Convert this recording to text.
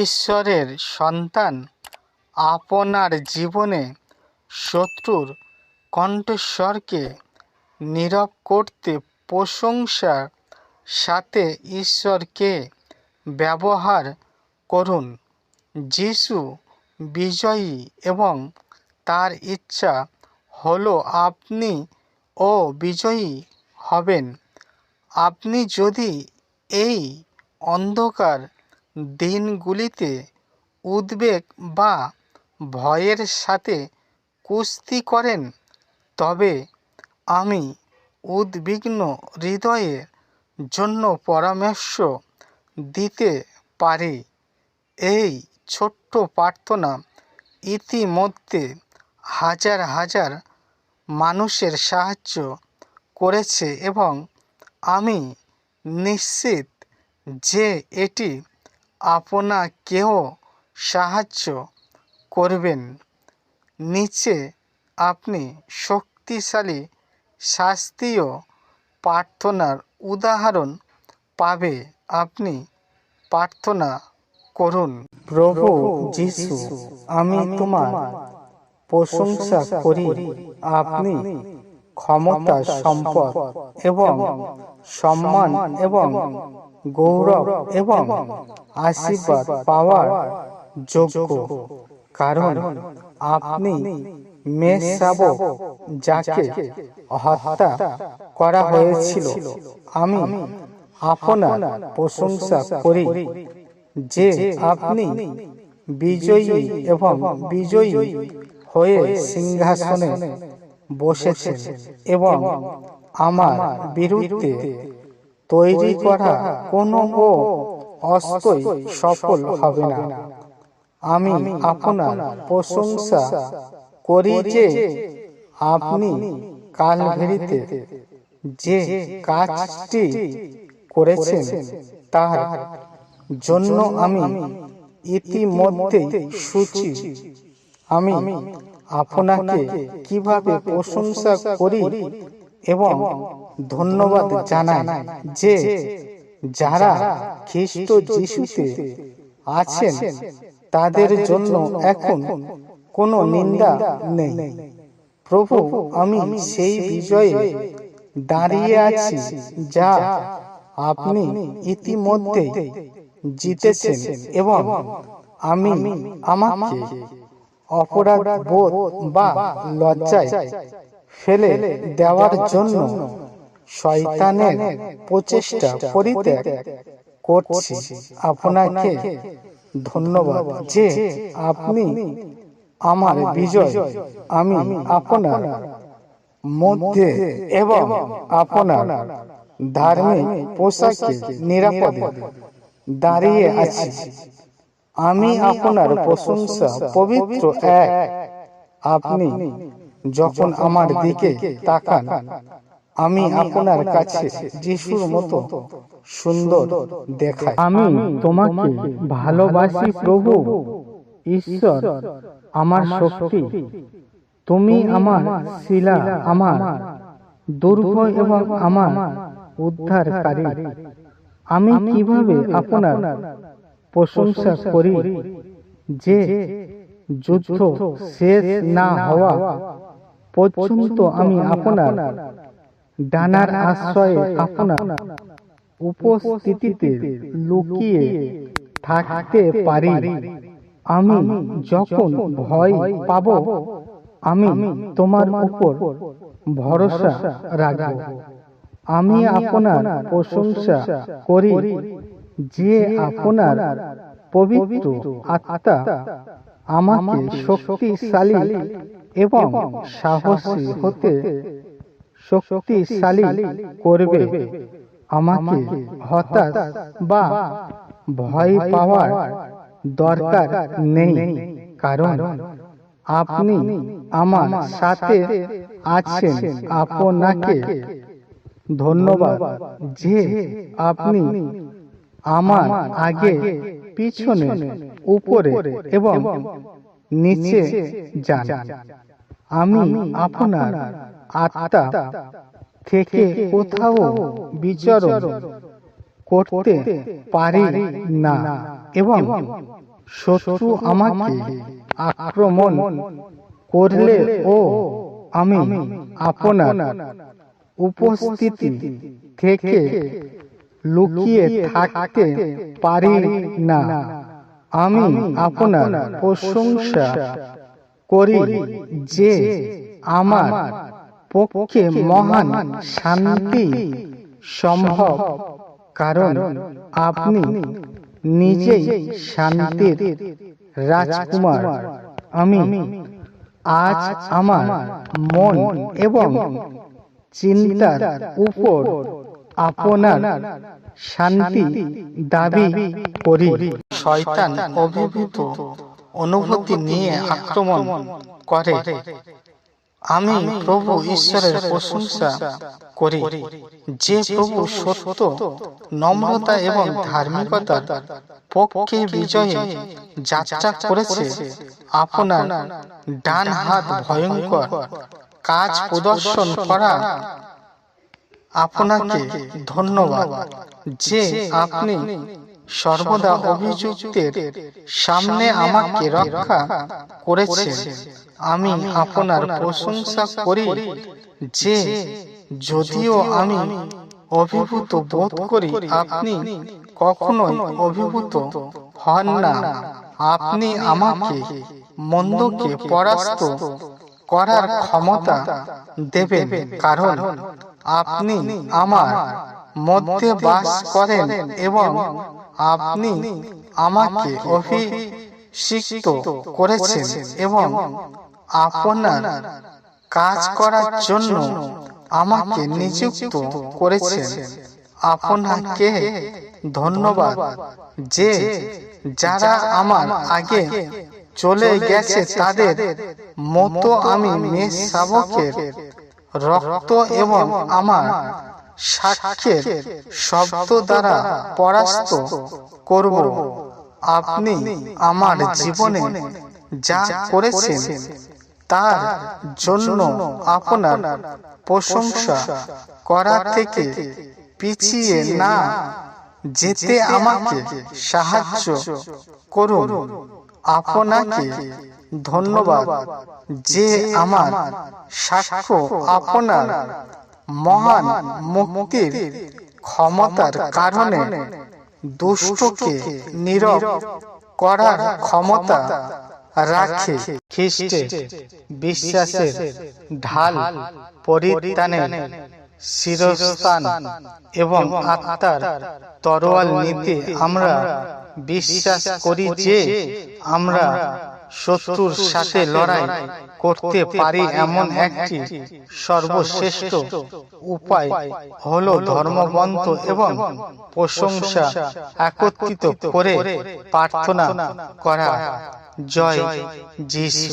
ঈশ্বরের সন্তান আপনার জীবনে শত্রুর কণ্ঠস্বরকে নীরব করতে প্রশংসার সাথে ঈশ্বরকে ব্যবহার করুন। যিশু বিজয়ী এবং তার ইচ্ছা হলো আপনি ও বিজয়ী হবেন। আপনি যদি এই অন্ধকার দিনগুলিতে উদ্বেগ বা ভয়ের সাথে কুস্তি করেন। তবে আমি উদ্বিগ্ন হৃদয়ের জন্য পরামর্শ দিতে পারি। এই ছোট্ট প্রার্থনা ইতিমধ্যে হাজার হাজার মানুষের সাহায্য করেছে এবং আমি নিশ্চিত যে এটি আপনাকেও সাহায্য করবেন? নিচে আপনি শক্তিশালী শাস্ত্রীয় প্রার্থনার উদাহরণ পাবে। আপনি প্রার্থনা করুন। প্রভু যিশু, আমি তোমার প্রশংসা করি। আপনি ক্ষমতা সম্পদ এবং সম্মান এবং গৌরব এবং আশীর্বাদ পাওয়ার যোগ্য। কারণ আপনি যাকে হত্যা করা হয়েছিল। আমি আপনার প্রশংসা করি যে আপনি বিজয়ী এবং বিজয়ী হয়ে সিংহাসনে বসেছেন এবং আমার বিরুদ্ধে তৈরি করা কোনো ও অস্ত্রই সফল হবে না। আমি আপনার প্রশংসা করি যে আপনি কালভেরিতে যে কাজটি করেছেন তার জন্য আমি ইতিমধ্যেই সূচি। আমি আপনাকে কীভাবে প্রশংসা করি এবং ধন্যবাদ জানাই যে যারা খ্রিস্ট যিশুতে আছেন, তাদের জন্য এখন কোনো নিন্দা নেই। প্রভু, আমি সেই বিজয়ে দাঁড়িয়ে আছি যা আপনি ইতিমধ্যে জিতেছেন এবং আমি আমাকে অপরাধ বোধ বা লজ্জায় ফেলে দেওয়ার জন্য শয়তানের প্রচেষ্টা পরিত্যাগ করছি। আপনাকে ধন্যবাদ যে আপনি আমার বিজয়, আমি আপনার মধ্যে এবং আপনার ধার্মিক পোশাকে নিরাপদে দাঁড়িয়ে আছি। আমি আপনার প্রশংসা পবিত্র এক আপনি যখন আমার দিকে তাকান আমি আপনার কাছে যিশুর মতো সুন্দর দেখাই। আমি তোমাকে ভালোবাসি প্রভু। ঈশ্বর আমার শক্তি। তুমি আমার শিলা আমার দুর্গ এবং আমার উদ্ধারকারী। আমি কীভাবে আপনার প্রশংসা করি যে যুদ্ধ শেষ না হওয়া পর্যন্ত আমি আপনার ডানার আশ্রয়ে আপনার উপস্থিতিতে লুকিয়ে থাকতে পারি। আমি যখন ভয় পাব, আমি তোমার উপর ভরসা রাখব। আমি আপনার প্রশংসা করি। যে আপনার পবিত্র আত্মা আমাকে শক্তিশালী এবং সাহসী হতে শক্তিশালী করবে আমাকে হতাশ বা ভয় পাওয়ার দরকার নেই। কারণ আপনি আমার সাথে আছেন। আপনাকে ধন্যবাদ। যে আপনি আমার আগে পিছনে উপরে এবং নিচে যান। আমি আপনার আত্মা থেকে কোথাও বিচরণ করতে পারি না। এবং শত্রু আমাকে আক্রমণ করলে ও আমি আপনার উপস্থিতি থেকে লুকিয়ে থাকতে পারি না। আমি আপনার প্রশংসা করি যে আমার পক্ষে মহান শান্তি সম্ভব। কারণ আপনি নিজেই শান্তির রাজকুমার। আমি আজ আমার মন এবং চিন্তার উপর আপনার শান্তি দাবি করি। শয়তান অভিভূত অনুভূতি নিয়ে আক্রমণ করে। আমি প্রভু ঈশ্বরের প্রশংসা করি। যে প্রভু সত্য, নম্রতা এবং ধার্মিকতার পক্ষে বিজয়ে যাত্রা করেছে, আপনার ডান হাত ভয়ঙ্কর কাজ প্রদর্শন করা আপনাকে ধন্যবাদ যে আপনি সর্বদা অভিযুক্তের সামনে আমাকে রক্ষা করেছেন। আমি আপনার প্রশংসা করি যে যদিও আমি অভিভূত বোধ করি আপনি কখনোই অভিভূত হন না। আপনি আমাকে মন্দকে পরাস্ত করার ক্ষমতা দেবেন, কারণ আপনি আমার মধ্যে বাস করেন এবং আপনি আমাকে অভিষিক্ত করেছেন এবং আপনার কাজ করার জন্য আমাকে নিযুক্ত করেছেন। আপনাকে ধন্যবাদ যে যারা আমার আগে চলে গেছে, তাদের মতো আমি মেষ শাবকের রক্ত এবং আমার সাক্ষ্যের শব্দ দ্বারা পরাস্ত করব। আপনি আমার জীবনে যা করেছেন তার জন্য আপনার প্রশংসা করা থেকে পিছিয়ে না যেতে আমাকে সাহায্য করুন। আপনাকে ধন্যবাদ যে আমার সাক্ষ্য আপনার মহান মুক্তির ক্ষমতার কারণে দুষ্টকে নীরব করার ক্ষমতা রাখে। খ্রিস্টে বিশ্বাসের ঢাল পরিত্রাণের শিরস্থান এবং আত্মার তরোয়াল নিতে আমরা বিশ্বাস করি যে আমরা শত্রুর সাথে লড়াই করতে পারি এমন একটি সর্বশ্রেষ্ঠ উপায় হল ধর্মগ্রন্থ এবং প্রশংসা একত্রিত করে প্রার্থনা করা। জয় যিশু।